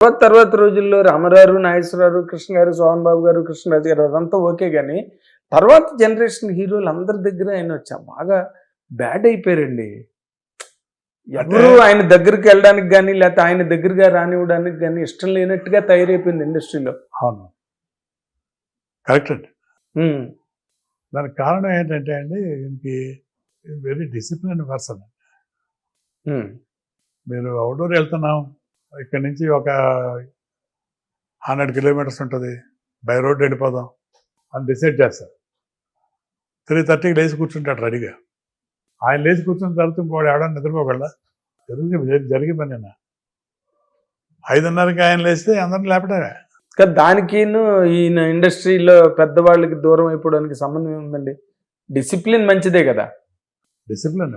తర్వాత తర్వాత రోజుల్లో రామారావు నాగేశ్వరరావు కృష్ణ గారు సోహన్ బాబు గారు కృష్ణరాజు గారు అదంతా ఓకే కానీ తర్వాత జనరేషన్ హీరోలు అందరి దగ్గర ఆయన వచ్చా బాగా బ్యాడ్ అయిపోయారండి. ఎవరు ఆయన దగ్గరికి వెళ్ళడానికి కానీ లేకపోతే ఆయన దగ్గరగా రానివ్వడానికి కానీ ఇష్టం లేనట్టుగా తయారైపోయింది ఇండస్ట్రీలో. అవును. కరెక్ట్ అండి. దానికి కారణం ఏంటంటే అండి దీనికి వెరీ డిసిప్లిన్ పర్సన్. మీరు అవుట్డోర్ వెళ్తున్నాం ఇక్కడ నుంచి ఒక హండ్రెడ్ కిలోమీటర్స్ ఉంటుంది. బై రోడ్ వెళ్ళిపోదాం అని డిసైడ్ చేస్తారు. త్రీ థర్టీకి లేచి కూర్చుంటాడు రెడీగా. ఆయన లేచి కూర్చున్న తర్వాత ఇంకోటి ఎవడన్నా నిద్రపోగలరా జరిగి జరిగి పని అన్న. ఐదున్నరకి ఆయన లేస్తే అందరిని లేపడమే. కానీ దానికి ఈయన ఇండస్ట్రీలో పెద్దవాళ్ళకి దూరం అయిపోవడానికి సంబంధం ఏముందండి? డిసిప్లిన్ మంచిదే కదా? డిసిప్లిన్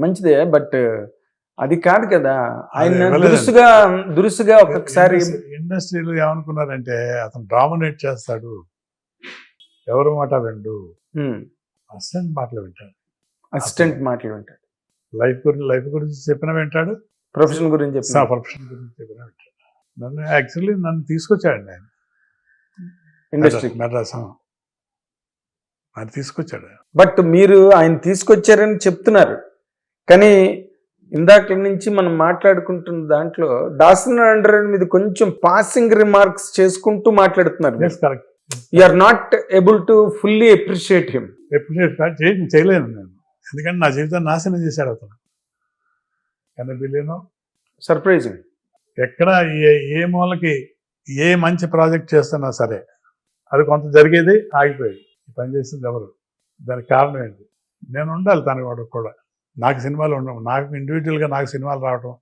మంచిదే బట్ అది కాదు కదా. ఆయన అది. దురుసుగా దురుసుగా ఒక్కొక్కసారి ఇండస్ట్రీలో ఏమనుకున్నారంటే అతను డామినేట్ చేస్తాడు. ఎవరి మాట విండు. అసిస్టెంట్ మాటలు వింటాడు. అసిస్టెంట్ మాటలు ఉంటాడు లైఫ్ గురించి లైఫ్ గురించి చెప్పిన వింటాడు. ప్రొఫెషన్ గురించి చెప్పిన ప్రొఫెషన్ గురించి చెప్పిన వింటాడు. నన్ను యాక్చువల్లీ నన్ను తీసుకొచ్చాడు ఆయన. ఇండస్ట్రీ. మెడ్రాస్. నన్ను తీసుకొచ్చాడు. బట్ మీరు ఆయన తీసుకొచ్చారని చెప్తున్నారు. కానీ ఇందాక నుంచి మనం మాట్లాడుకుంటున్న దాంట్లో దాసనారాయణ మీద కొంచెం పాసింగ్ రిమార్క్స్ చేసుకుంటూ మాట్లాడుతున్నారు. Correct are not able to fully appreciate him appreciate చేయ చేయలేను నేను. ఎందుకంటే నా జీవితాన్ని నాశనం చేశాడు అతను. కానీ బిల్లీను సర్ప్రైజింగ్ ఎక్కడ ఏ ఏ మూలకి ఏ మంచి ప్రాజెక్ట్ చేస్తున్నా సరే అది కొంత జరిగేది ఆగిపోయేది. పని చేసింది ఎవరు? దానికి కారణం ఏంటి? నేను ఉండాలి తన వాడు కూడా. నాకు సినిమాలు ఉండవు. నాకు ఇండివిజువల్గా నాకు సినిమాలు రావటం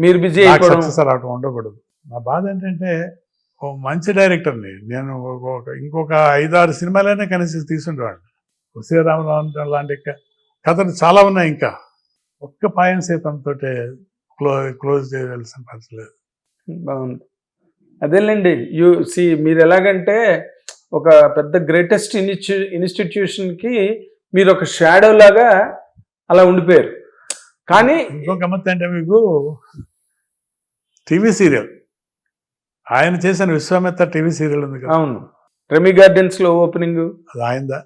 మీరు బిజీ సక్సెస్ రావటం ఉండకూడదు. నా బాధ ఏంటంటే ఓ మంచి డైరెక్టర్ని నేను ఇంకొక ఐదారు సినిమాలైనా కనీసం తీసుండేవాడిని. శ్రీరామరావు లాంటి క- కథలు చాలా ఉన్నాయి ఇంకా. ఒక్క పాయం సీతంతో క్లో క్లోజ్ చేయవలసిన పరిస్థితి లేదు. బాగుంది. అదేలేండి యూ సి మీరు ఎలాగంటే ఒక పెద్ద గ్రేటెస్ట్ ఇన్స్టి ఇన్స్టిట్యూషన్కి మీరు ఒక షాడో లాగా అలా ఉండిపోయారు. కానీ ఇంకో గమ్మత్ అంటే మీకు టీవీ సీరియల్. ఆయన చేసిన విశ్వామిత్ర టీవీ సీరియల్ ఉంది కదా. అవును. రెమీ గార్డెన్స్లో ఓపెనింగ్. అది ఆయనదా?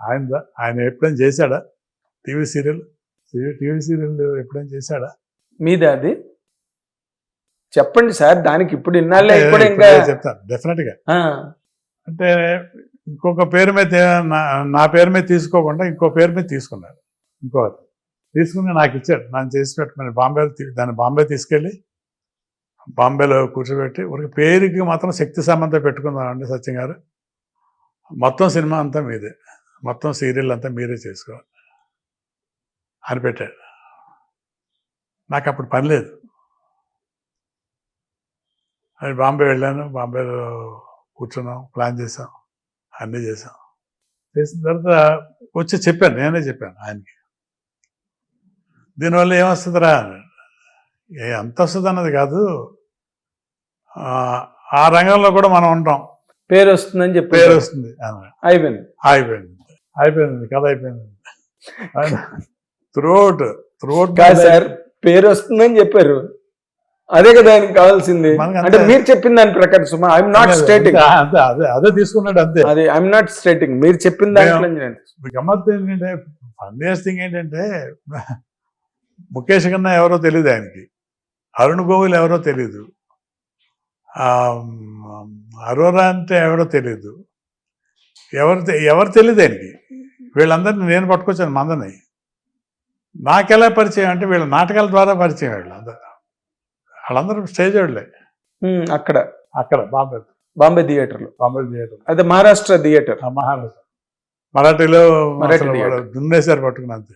ఆయనదా? ఆయన ఎప్పుడైనా చేశాడా? TV serial? టీవీ సీరియల్ ఎప్పుడైనా చేశాడా? మీద అది? చెప్పండి సార్ దానికి ఇప్పుడు ఇన్నాళ్ళే కూడా ఇంకా ఇప్పుడే చెప్తాను డెఫినెట్గా. అంటే ఇంకొక పేరు మీద నా పేరు మీద తీసుకోకుండా ఇంకో పేరు మీద తీసుకున్నాడు ఇంకో తీసుకుని నాకు ఇచ్చాడు. నన్ను చేసి పెట్టమని బాంబే దాన్ని బాంబే తీసుకెళ్ళి బాంబేలో కూర్చోబెట్టి ఒక పేరుకి మాత్రం శక్తి సంబంధం పెట్టుకుందామండి సత్యం గారు. మొత్తం సినిమా అంతా మీదే. మొత్తం సీరియల్ అంతా మీరే చేసుకోవాలి అని పెట్టాడు. నాకు అప్పుడు పని లేదు. అది బాంబే వెళ్ళాను బాంబేలో కూర్చున్నాం ప్లాన్ చేసాం అన్నీ చేసాం చేసిన తర్వాత వచ్చి చెప్పాను నేనే చెప్పాను ఆయనకి. దీనివల్ల ఏమొస్తుందిరా. ఏ ఎంత వస్తుంది అన్నది కాదు. ఆ, రంగంలో కూడా మనం ఉంటాం. పేరు వస్తుందని చెప్పి. పేరు వస్తుంది అయిపోయింది. అయిపోయింది. అయిపోయింది. కథ అయిపోయింది. త్రూఅవుట్ త్రూఅవుట్ కాదు సార్ పేరు వస్తుందని చెప్పారు. అదే కదా ఆయనకి కావాల్సింది. అంటే మీరు చెప్పిన దాని ప్రకారం సుమా ఐఎమ్ నాట్ స్టేటింగ్ అంతే అదే అదే తీసుకున్నాడు అంతే. అది ఐఎమ్ నాట్ స్టేటింగ్ మీరు చెప్పిన దాంట్లో నేను- గమ్మత్తు ఏంటంటే థింగ్ ఏంటంటే ముఖేష్ కన్నా ఎవరో తెలియదు ఆయనకి. అరుణ్ గోవిల్ ఎవరో తెలియదు అరోరా అంటే ఎవరో తెలియదు ఎవరు ఎవరు తెలియదు ఆయనకి. వీళ్ళందరినీ నేను పట్టుకొచ్చాను మందని. నాకెలా పరిచయం అంటే వీళ్ళ నాటకాల ద్వారా పరిచయం వీళ్ళందరూ వాళ్ళందరూ స్టేజ్ వాళ్ళే. అక్కడ. అక్కడ బాంబే. బాంబే థియేటర్లో. బాంబే థియేటర్. అదే మహారాష్ట్ర థియేటర్. మహారాష్ట్ర. మరాఠీలో దున్నేశారు పట్టుకుని అంతే.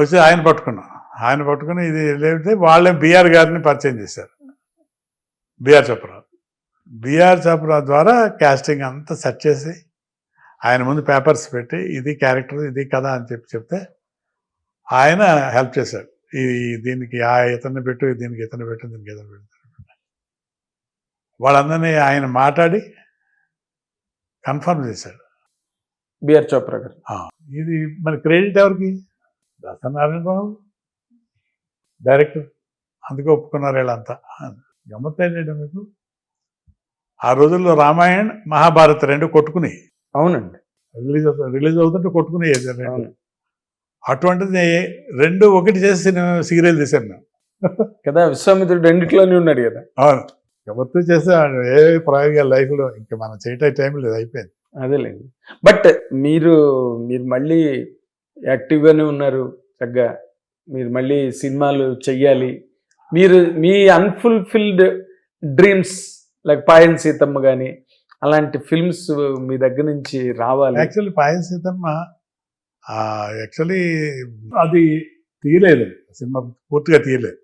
వచ్చి ఆయన పట్టుకున్నాం. ఆయన పట్టుకుని ఇది లేకపోతే వాళ్ళే బీఆర్ గారిని పరిచయం చేశారు. బీఆర్ చోప్రా. బీఆర్ చోప్రా ద్వారా క్యాస్టింగ్ అంతా సెట్ చేసి ఆయన ముందు పేపర్స్ పెట్టి ఇది క్యారెక్టర్ ఇది కథ అని చెప్పి చెప్తే ఆయన హెల్ప్ చేశాడు. ఈ దీనికి ఆ ఇతన్ని పెట్టు దీనికి ఇతను పెట్టు దీనికి ఇతను పెట్టు. వాళ్ళందరినీ ఆయన మాట్లాడి కన్ఫర్మ్ చేశాడు. బిఆర్ చోప్రా గారు. ఇది మన క్రెడిట్ ఎవరికి? దసనారాయణ బాబు డైరెక్టర్ అందుకే ఒప్పుకున్నారు వీళ్ళంతా. గమ్మత్ ఏంటంటే మీకు? ఆ రోజుల్లో రామాయణ్ మహాభారత్ రెండు కొట్టుకుని అవునండి. రిలీజ్ అవుతా రిలీజ్ అవుతుంటే కొట్టుకుని రెండు. అటువంటిది రెండు ఒకటి చేసి సీరియల్ తీసాను మేము కదా విశ్వామిత్రుడు రెండిట్లోనే ఉన్నాడు కదా. అవును. గమ్మత్తు చేస్తే ఏ ప్రయోగాలు లైఫ్లో. ఇంకా మనం చేయటం టైం లేదు అయిపోయింది. అదేలేండి. బట్ మీరు మీరు మళ్ళీ యాక్టివ్గానే ఉన్నారు చక్కగా. మీరు మళ్ళీ సినిమాలు చెయ్యాలి. మీరు మీ అన్ఫుల్ఫిల్డ్ డ్రీమ్స్ లైక్ పాయన్ సీతమ్మ కానీ అలాంటి ఫిల్మ్స్ మీ దగ్గర నుంచి రావాలి. యాక్చువల్లీ పాయన్ సీతమ్మ యాక్చువల్లీ అది తీయలేదు. సినిమా పూర్తిగా తీయలేదు.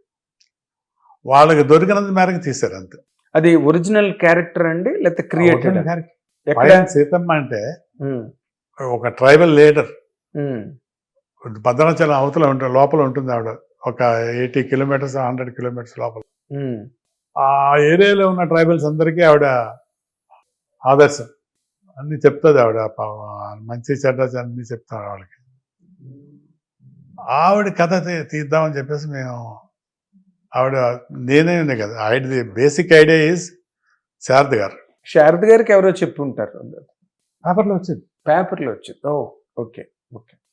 వాళ్ళకి దొరికినంత మేరకు తీశారు అంతే. అది ఒరిజినల్ క్యారెక్టర్ అండి? లేకపోతే క్రియేటెడ్ సీతమ్మ అంటే ఒక ట్రైబల్ లీడర్ భద్రాచలం అవతల ఉంటుంది లోపల ఉంటుంది ఆవిడ. ఒక ఎయిటీ కిలోమీటర్స్ హండ్రెడ్ కిలోమీటర్స్ లోపల. ఆ ఏరియాలో ఉన్న ట్రైబల్స్ అందరికీ ఆవిడ ఆదర్శం. అన్ని చెప్తుంది ఆవిడ మంచి చెడ్డ అన్ని చెప్తారు వాళ్ళకి ఆవిడ కథ తీద్దామని చెప్పేసి మేము ఆవిడ నేనే ఉంది కదా. ఆవిడది బేసిక్ ఐడియా ఈజ్ శారద గారు. శారద గారికి ఎవరో చెప్పి ఉంటారు పేపర్లో వచ్చింది. పేపర్లో వచ్చింది. Oh okay.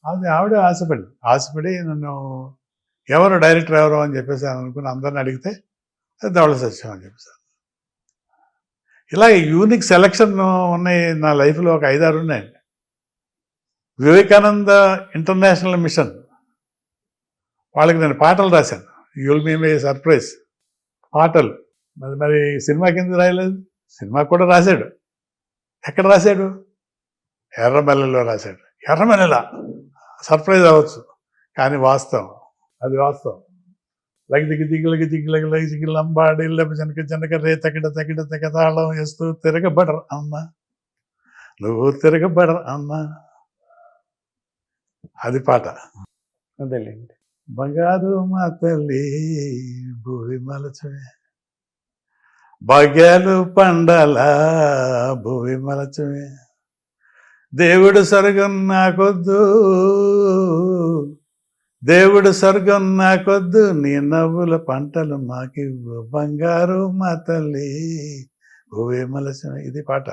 అది ఆవిడ ఆశపడి ఆశపడి నన్ను ఎవరు డైరెక్టర్ ఎవరు అని చెప్పేసి అనుకుని అందరిని అడిగితే అది ధవళ సత్యం అని చెప్పేసాను ఇలా యూనిక్ సెలక్షన్ ఉన్నాయి నా లైఫ్లో ఒక ఐదారు ఉన్నాయండి. Vivekananda international mission. వాళ్ళకి నేను పాటలు రాశాను. యుల్ మీ మే సర్ప్రైజ్ పాటలు. మరి మరి సినిమా కింద రాయలేదు? సినిమా కూడా రాశాడు. ఎక్కడ రాశాడు? ఎర్రమల్లెలో రాశాడు. ఎర్రమల్లెలా? సర్ప్రైజ్ అవ్వచ్చు. కానీ వాస్తవం. అది వాస్తవం. లగి దిగి దిగులకి దిగులకి లగి దిగి లంబాడి లెబ్బ జనక జనక రే తగిడ తగిడ తగ తాళం వేస్తూ తిరగబడరు అమ్మ. నువ్వు తిరగబడరు అమ్మ. అది పాట. అదేలేండి. బంగారు మా తల్లి భూమి మలచమే. భాగ్యాలు పండాల భూమి మలచమే. దేవుడు స్వర్గం నాకొద్దు. దేవుడు స్వర్గం నాకొద్దు. నీ నవ్వుల పంటలు మాకివ్వు. బంగారు మా తల్లి. ఓవేమలసిన ఇది పాట.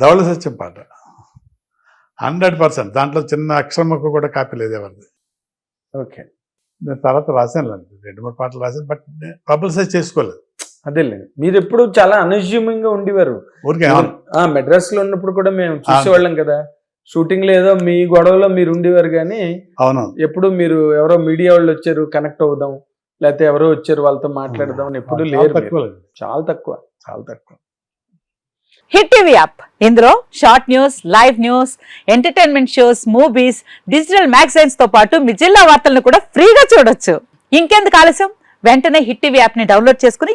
ధవళ సత్యం పాట. Hundred percent. దాంట్లో చిన్న అక్షరముక్క కూడా కాపీ లేదు ఎవరిది. ఓకే. నేను తర్వాత రాశాను రెండు మూడు పాటలు రాశాను బట్ పబ్లిసైజ్ చేసుకోలేదు. అదేలేండి మీరు ఎప్పుడు చాలా అన్యూజ్యూమింగ్గా ఉండేవారు మెడ్రాస్లో ఉన్నప్పుడు కూడా మేము చూసేవాళ్ళం కదా. షూటింగ్లో ఏదో మీ గొడవలో మీరు ఉండేవారు కానీ అవును. ఎప్పుడు మీరు ఎవరో మీడియా వాళ్ళు వచ్చారు కనెక్ట్ అవుదాం లేకపోతే ఎవరో వచ్చారు వాళ్ళతో మాట్లాడదాం అని ఎప్పుడు లేరు. చాలా తక్కువ. చాలా తక్కువ. Hit TV app. ఇందులో short news live news entertainment shows movies digital మ్యాగజైన్స్తో పాటు మీ జిల్లా వార్తలను కూడా ఫ్రీగా చూడొచ్చు. ఇంకెందుకు ఆలస్యం? వెంటనే హిట్ టీవీ యాప్ని డౌన్లోడ్ చేసుకుని